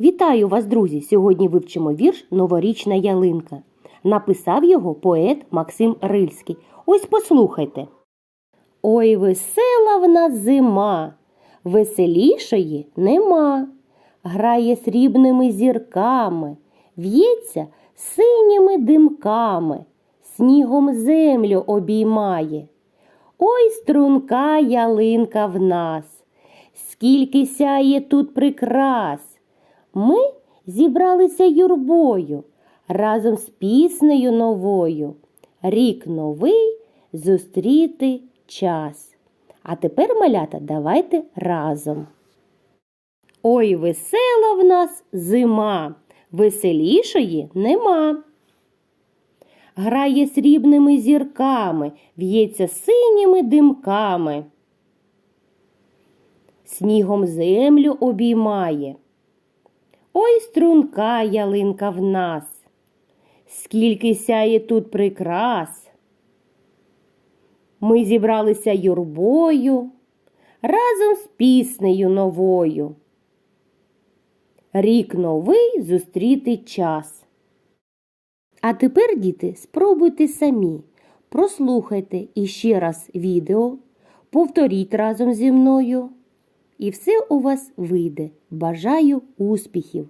Вітаю вас, друзі! Сьогодні вивчимо вірш Новорічна ялинка. Написав його поет Максим Рильський. Ось послухайте. Ой, весела в нас зима, веселішої нема. Грає срібними зірками, в'ється синіми димками, снігом землю обіймає. Ой, струнка ялинка в нас, скільки сяє тут прикрас. Ми зібралися юрбою разом з піснею новою. Рік новий зустріти час. А тепер, малята, давайте разом. Ой, весела в нас зима, веселішої нема. Грає срібними зірками, в'ється синіми димками. Снігом землю обіймає. Ой, струнка ялинка в нас, скільки сяє тут прикрас. Ми зібралися юрбою разом з піснею новою. Рік новий зустріти час. А тепер, діти, спробуйте самі. Прослухайте іще раз відео, повторіть разом зі мною. І все у вас вийде. Бажаю успіхів!